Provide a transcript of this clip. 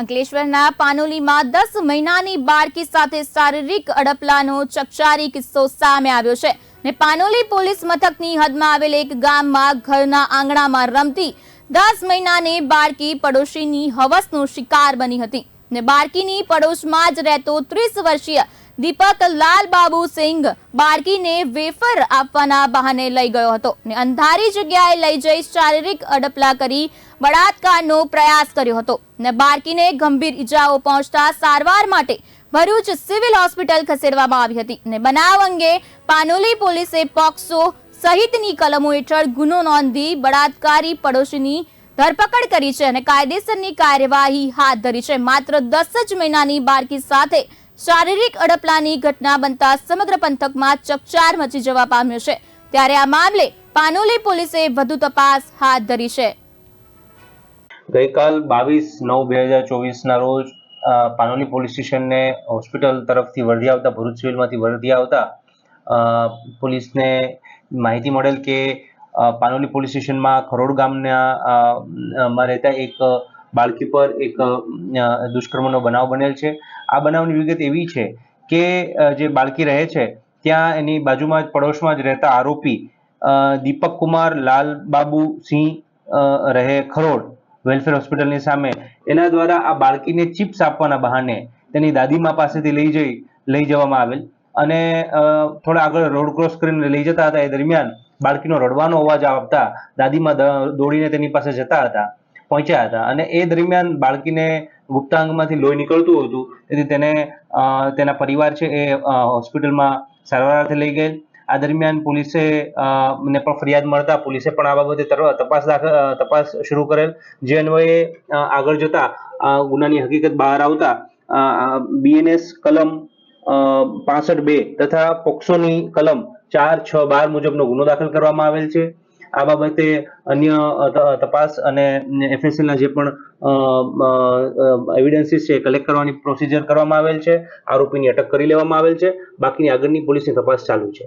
અંકલેશ્વરના પાનોલીમાં દસ મહિનાની બાળકી સાથે શારીરિક અડપલાનો ચકચારી કિસ્સો સામે આવ્યો છે ને પાનોલી પોલીસ મથકની હદમાં આવેલ એક ગામમાં ઘરના આંગણામાં રમતી દસ મહિનાની બાળકી પડોશીની હવસનો શિકાર બની હતી ને બાળકીની પડોશમાં જ રહેતો ત્રીસ વર્ષીય દીપક લાલબાબુ સિંઘ બાળકીને વેફર આપવાના બહાને લઈ ગયો હતો ને અંધારી જગ્યાએ લઈ જઈ શારીરિક અડપલા કરી બળાત્કારનો પ્રયાસ કર્યો હતો ને બાળકીને ગંભીર ઈજાઓ પહોંચતા સારવાર માટે ભરૂચ સિવિલ હોસ્પિટલ ખસેડવામાં આવી હતી ને બનાવ અંગે પાનોલી પોલીસે પોક્સો સહિતની કલમો હેઠળ ગુનો નોંધી બળાત્કારી પડોશીની ધરપકડ કરી છે અને કાયદેસરની કાર્યવાહી હાથ ધરી છે. માત્ર દસ જ મહિનાની બાળકી સાથે શારીરિક અડપલાની ઘટના બનતા સમગ્ર પંથકમાં ચકચાર મચી જવા પામ્યો છે. ત્યારે આ મામલે પાનોલી પોલીસે વધુ તપાસ હાથ ધરી છે. ગઈકાલ બાવીસ નવ બે હજાર ચોવીસના રોજ પાનોલી પોલીસ સ્ટેશનને હોસ્પિટલ તરફથી વર્ધી આવતા, ભરૂચ સિવિલમાંથી વર્ધી આવતા પોલીસને માહિતી મળેલ કે પાનોલી પોલીસ સ્ટેશનમાં ખરોડ ગામના માં રહેતા એક બાળકી પર એક દુષ્કર્મનો બનાવ બનેલ છે. આ બનાવની વિગત એવી છે કે જે બાળકી રહે છે, ત્યાં એની બાજુમાં જ, પડોશમાં જ રહેતા આરોપી દીપક કુમાર લાલબાબુ સિંહ રહે ખરોડ, વેલફેર હોસ્પિટલની સામે. એના દ્વારા આ બાળકીને ચિપ્સ આપવાના બહાને તેની દાદીમા પાસેથી લઈ જઈ, લઈ જવામાં આવેલ. અને થોડા આગળ રોડ ક્રોસ કરીને લઈ જતા હતા. એ દરમિયાન બાળકીનો રડવાનો અવાજ આવતા દાદીમા દોડીને તેની પાસે જતા હતા. પહોંચ્યા હતા. અને એ દરમિયાન બાળકીને ગુપ્તાંગમાંથી લોહી નીકળતું હતું. તેથી તેને તેના પરિવાર છે એ હોસ્પિટલમાં સારવાર લઈ ગયેલ. આ દરમિયાન પોલીસે ને પણ ફરિયાદ મળતા પોલીસે પણ આ બાબતે તપાસ દાખલ તપાસ શરૂ કરેલ. જે અન્વયે આગળ જતા ગુનાની હકીકત બહાર આવતા બીએનએસ કલમ પાસઠ બે તથા પોક્સોની કલમ ચાર છ બાર મુજબનો ગુનો દાખલ કરવામાં આવેલ છે. આ બાબતે અન્ય તપાસ અને એફએસએલના જે પણ એવિડન્સીસ છે કલેક્ટ કરવાની પ્રોસિજર કરવામાં આવેલ છે. આરોપીની અટક કરી લેવામાં આવેલ છે. બાકીની આગળની પોલીસની તપાસ ચાલુ છે.